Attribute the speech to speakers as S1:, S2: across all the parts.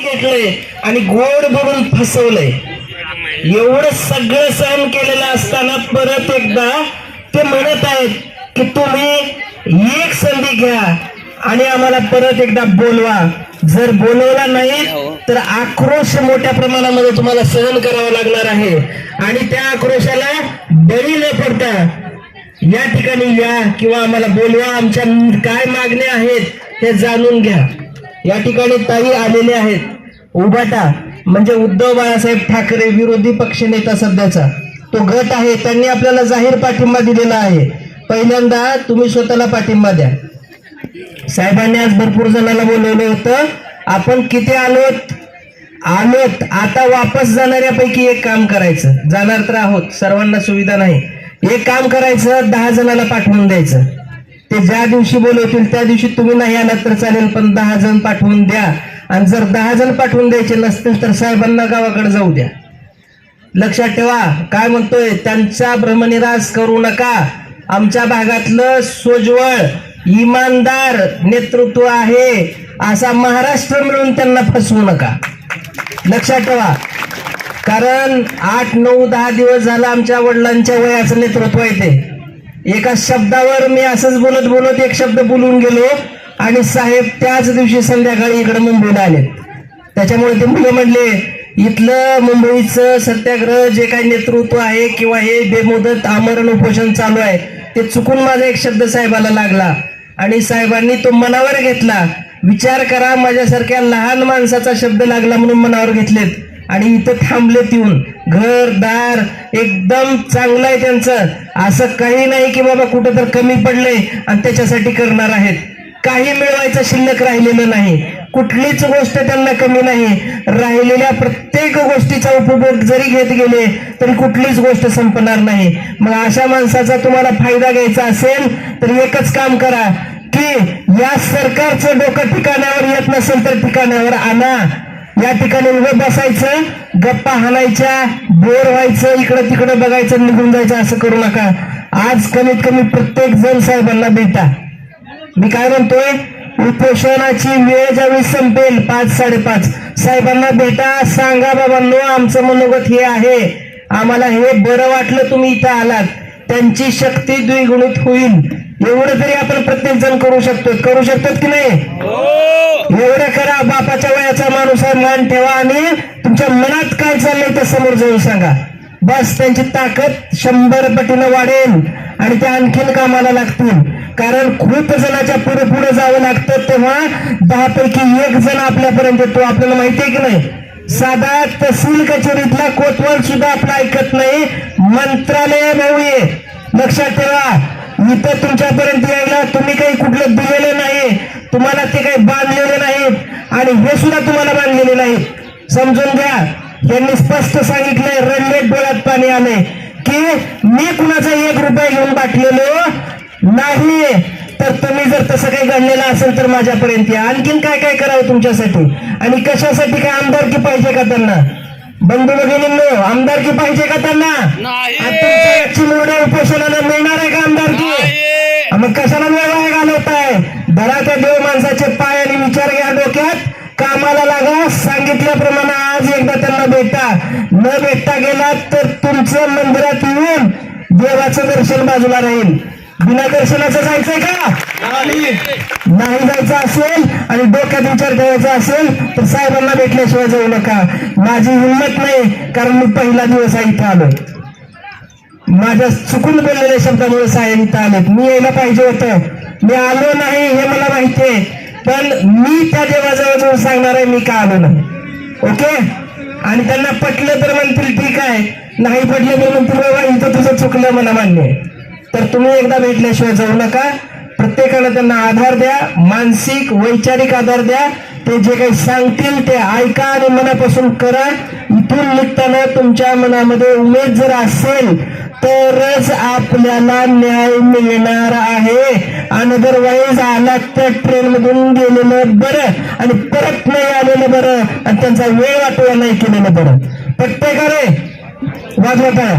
S1: घेतलंय आणि गोड बघून फसवलंय. एवढं सगळं सहन केलेलं असताना परत एकदा ते म्हणत आहेत की तुम्ही एक संधी घ्या आणि आम्हाला परत एकदा बोलवा. जर बोलवला नाही तर आक्रोश मोठ्या प्रमाणामध्ये तुम्हाला सहन करावा लागणार आहे. आणि त्या आक्रोशाला बळी न पडता या ठिकाणी या किंवा आम्हाला बोलवा. आमच्या काय मागण्या आहेत हे जाणून घ्या. या ठिकाणी ताई आलेले आहेत. उभाटा म्हणजे उद्धव बाळासाहेब ठाकरे विरोधी पक्षनेता सध्याचा. तो गट आहे त्यांनी आपल्याला जाहीर पाठिंबा दिलेला आहे. पहिल्यांदा तुम्ही स्वतःला पाठिंबा द्या. साहेबांनी आज भरपूर जणांना बोलवलं होतं. आपण किती आलोत? आलोत. आता वापस जाणाऱ्यापैकी एक काम करायचं. जाणार तर आहोत. सर्वांना सुविधा नाही. एक काम करायचं दहा जणांना पाठवून द्यायचं. ते ज्या दिवशी बोलवतील त्या दिवशी तुम्ही नाही आलात तर चालेल पण दहा जण पाठवून द्या. आणि जर दहा जण पाठवून द्यायचे नसतील तर साहेबांना गावाकडे जाऊ द्या. लक्षात ठेवा काय म्हणतोय? त्यांचा भ्रमनिराश करू नका. आमच्या भागातलं सोज्वळ इमानदार नेतृत्व आहे असा महाराष्ट्र मिळून त्यांना फसवू नका. लक्षात ठेवा. कारण आठ नऊ दहा दिवस झाला आमच्या वडिलांच्या वयाचं नेतृत्व आहे ते. एका शब्दावर मी असंच बोलत बोलत एक शब्द बोलून गेलो आणि साहेब त्याच दिवशी संध्याकाळी इकडे मुंबईला आले. त्याच्यामुळे ते मुलं म्हणले इथलं मुंबईचं सत्याग्रह जे काही नेतृत्व आहे किंवा हे बेमुदत आमरण उपोषण चालू आहे ते चुकून माझा एक शब्द साहेबाला लागला. आणि साहेबांनी तो मनावर घेतला. विचार करा माझ्यासारख्या लहान माणसाचा शब्द लागला म्हणून मनावर घेतलेत. आणि इथं थांबलेत येऊन घर दार एकदम चांगलं आहे त्यांचं. असं काही नाही की बाबा कुठं तर कमी पडले आणि त्याच्यासाठी करणार आहेत. काही मिळवायचं शिल्लक राहिलेलं नाही. कुठलीच गोष्ट त्यांना कमी नाही. राहिलेल्या प्रत्येक गोष्टीचा उपभोग जरी घेत गेले तरी कुठलीच गोष्ट संपणार नाही. मग अशा माणसाचा तुम्हाला फायदा घ्यायचा असेल तर एकच काम करा की या सरकारचं डोकं ठिकाणावर येत नसेल तर ठिकाणावर आणा. या ठिकाणी उभं बसायचं गप्पा हाणायच्या बोर व्हायचं इकडं तिकडं बघायचं निघून जायचं असं करू नका. आज कमीत कमी प्रत्येक जण साहेबांना भेटा. मी काय म्हणतोय? उपोषणाची वेळ ज्यावेळी संपेल पाच साडेपाच. साहेबांना भेटा सांगा बाबांनो आमचं मनोगत हे आहे. आम्हाला हे बरं वाटलं तुम्ही इथं आलात. त्यांची शक्ती द्विगुणित होईल. एवढं तरी आपण प्रत्येक जण करू शकतो करू शकतात की नाही? एवढं करा बापाच्या वयाचा माणूस आहे मान ठेवा आणि तुमच्या मनात काय चाललंय ते समोर जाऊन सांगा. बस त्यांची ताकद शंभर पटीनं वाढेल आणि त्या आणखीन कामाला लागतील. कारण खूप जणाच्या पुढे पुढे जावं लागतं तेव्हा दहा पैकी एक जण आपल्यापर्यंत येतो. आपल्याला माहिती आहे की नाही? साधा तहसील कचेरीतला कोतवाल सुद्धा आपला ऐकत नाही. मंत्रालय भाऊ लक्षात ठेवा. इथं तुमच्यापर्यंत यायला तुम्ही काही कुठलं दिलेलं नाही. तुम्हाला ते काही बांधलेले नाहीत आणि हे सुद्धा तुम्हाला बांधलेले नाहीत समजून घ्या. यांनी स्पष्ट सांगितलंय रंगेत डोळ्यात पाणी आले की मी कुणाचा एक रुपया घेऊन बाटलेलो नाही. तर तुम्ही जर तसं काही घडलेलं असेल तर माझ्यापर्यंत या. आणखीन काय काय करावं तुमच्यासाठी? आणि कशासाठी काय आमदारकी पाहिजे का त्यांना? बंधू भगिनींनो आमदारकी पाहिजे का त्यांना? चिमुरड्या उपोषणाला मिळणार आहे का आमदारकी? मग कशाला घालवताय? धरा त्या देव माणसाचे पाय आणि विचार घ्या डोक्यात. कामाला लागा सांगितल्याप्रमाणे आज एकदा त्यांना भेटा. न भेटता गेलात तर तुमचं मंदिरात येऊन देवाचं दर्शन बाजूला राहील. बिना दर्शनाचं जायचंय का? नाही जायचं असेल आणि डोक्यात विचार ठेवायचा असेल तर साहेबांना भेटल्याशिवाय जाऊ नका. माझी हिंमत नाही कारण मी पहिला दिवस आहे इथं आलोय. माझ्या चुकून बोललेल्या शब्दामुळे साहेब इथं आलेत. मी यायला पाहिजे होतं. मी आलो नाही हे मला माहिती आहे. पण मी त्या देवाजवळ जाऊन सांगणार आहे मी का आलो नाही. ओके? आणि त्यांना पटलं तर म्हणतील ठीक आहे. नाही पटलं तर म्हणतील बाबा इथं तुझं चुकलं मला मान्य आहे. तर तुम्ही एकदा भेटल्याशिवाय जाऊ नका. प्रत्येकाला त्यांना आधार द्या. मानसिक वैचारिक आधार द्या. ते जे काही सांगतील ते ऐका आणि मनापासून करा. इथून निघताना तुमच्या मनामध्ये उमेद जर असेल तरच आपल्याला न्याय मिळणार आहे. आणि अदरवाईज आला तर ट्रेन मधून गेलेलं बरं आणि परत नाही आलेलं बरं आणि त्यांचा वेळ वाटवा नाही केलेलं बरं. प्रत्येकाने वाजवता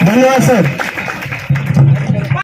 S1: धन्यवाद सर.